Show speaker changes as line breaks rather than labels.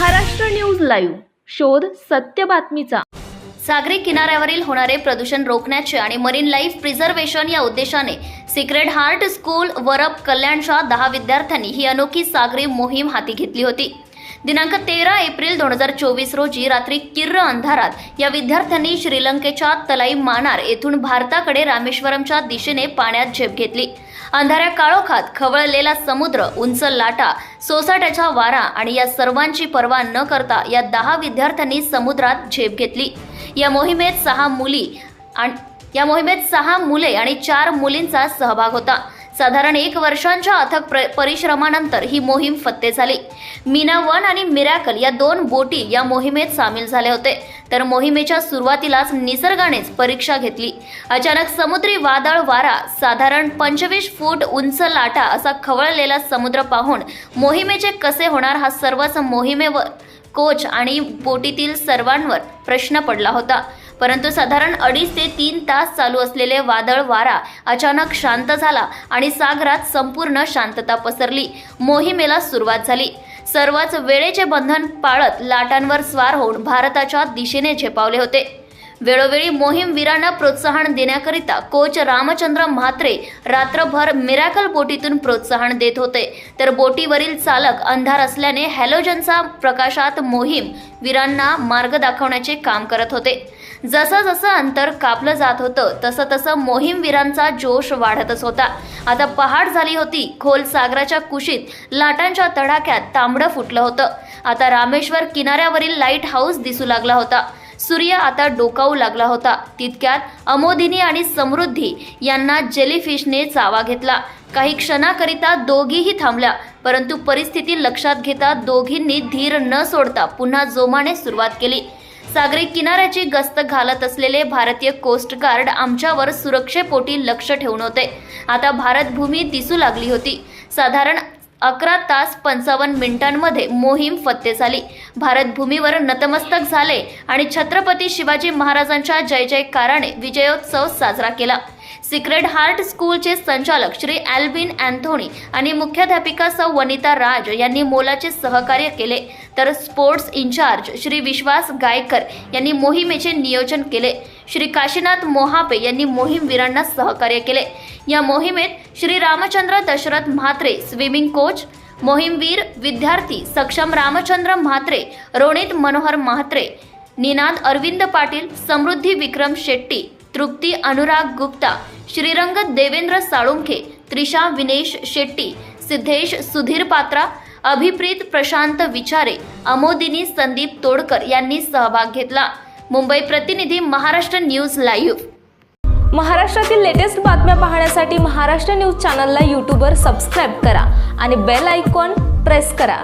Maharashtra news live. शोध सत्य बातमीचा.
सागरी किनाऱ्यावरील होणारे प्रदूषण रोखण्याचे आणि मरीन लाईफ प्रिझर्वेशन या उद्देशाने सिक्रेट हार्ट स्कूल वरप कल्याणच्या दहा विद्यार्थ्यांनी ही अनोखी सागरी मोहीम हाती घेतली होती. दिनांक तेरा एप्रिल दोन हजार चोवीस रोजी रात्री किर्र अंधारात या विद्यार्थ्यांनी श्रीलंकेच्या तलाई मानार येथून भारताकडे रामेश्वरमच्या दिशेने पाण्यात झेप घेतली. अंधाऱ्या काळोखात खवळलेला समुद्र उंच लाटा सोसाट्याचा वारा आणि या सर्वांची पर्वा न करता या दहा विद्यार्थ्यांनी समुद्रात झेप घेतली. या मोहिमेत सहा मुली आणि या मोहिमेत सहा मुले आणि चार मुलींचा सहभाग होता. साधारण एक वर्षांच्या अथक प्र परिश्रमानंतर ही मोहीम फत्ते झाली. मीना वन आणि मिरॅकल या दोन बोटी या मोहिमेत सामील झाले होते. तर मोहिमेच्या सुरुवातीलाच निसर्गानेच परीक्षा घेतली. अचानक समुद्री वादळ वारा साधारण पंचवीस फूट उंच लाटा असा खवळलेला समुद्र पाहून मोहिमेचे कसे होणार हा सर्वच मोहिमेवर कोच आणि बोटीतील सर्वांवर प्रश्न पडला होता. परंतु साधारण अडीच ते तीन तास चालू असलेले वादळ वारा अचानक शांत झाला आणि सागरात संपूर्ण शांतता पसरली. मोहिमेला सुरुवात झाली. सर्वच वेळेचे बंधन पाळत लाटांवर स्वार होऊन भारताच्या दिशेने झेपावले होते. वेळोवेळी मोहीमवीरांना प्रोत्साहन देण्याकरिता कोच रामचंद्र म्हात्रे रात्रभर मिरॅकल बोटीतून प्रोत्साहन देत होते. तर बोटीवरील चालक अंधार असल्याने हॅलोजनचा प्रकाशात मोहीम वीरांना मार्ग दाखवण्याचे काम करत होते. जसं जसं अंतर कापलं जात होतं तसं तसं मोहीमवीरांचा जोश वाढतच होता. आता पहाट झाली होती खोल सागराच्या कुशीत लाटांच्या तडाख्यात तांबडं फुटलं होतं. आता रामेश्वर किनाऱ्यावरील लाइट हाऊस दिसू लागला होता. सूर्य आता डोकावू लागला होता. तितक्यात अमोदिनी आणि समृद्धी यांना जेलीफिशने चावा घेतला. काही क्षणाकरिता दोघीही थांबल्या परंतु परिस्थिती लक्षात घेता दोघींनी धीर न सोडता पुन्हा जोमाने सुरुवात केली. सागरी किनाऱ्याची गस्त घालत असलेले भारतीय कोस्ट गार्ड आमच्यावर सुरक्षेपोटी लक्ष ठेवून होते. आता भारतभूमी दिसू लागली होती. साधारण अकरा तास पंचावन्न मिनिटांमध्ये मोहीम फत्ते झाली. भारतभूमीवर नतमस्तक झाले आणि छत्रपती शिवाजी महाराजांच्या जय जयकाराने विजयोत्सव साजरा केला. सिक्रेट हार्ट स्कूलचे संचालक श्री अल्बिन अँथोनी आणि मुख्याध्यापिका सौ वनिता राज यांनी मोलाचे सहकार्य केले. तर स्पोर्ट्स इन्चार्ज श्री विश्वास गायकर यांनी मोहिमेचे नियोजन केले. श्री काशीनाथ मोहापे यांनी मोहीमवीरांना सहकार्य केले. या मोहिमेत श्री रामचंद्र दशरथ म्हात्रे स्विमिंग कोच मोहिमवीर विद्यार्थी सक्षम रामचंद्र म्हात्रे रोनित मनोहर म्हात्रे निनाद अरविंद पाटील समृद्धी विक्रम शेट्टी तृप्ती अनुराग गुप्ता श्रीरंग देवेंद्र साळुंखे त्रिशा विनेश शेट्टी सिद्धेश सुधीर पात्रा अभिप्रीत प्रशांत विचारे अमोदिनी संदीप तोडकर यांनी सहभाग घेतला. मुंबई प्रतिनिधी महाराष्ट्र न्यूज लाईव्ह.
महाराष्ट्रातील लेटेस्ट बातम्या पाहण्यासाठी महाराष्ट्र न्यूज चॅनलला यूट्यूबवर सबस्क्राईब करा आणि बेल आयकॉन प्रेस करा.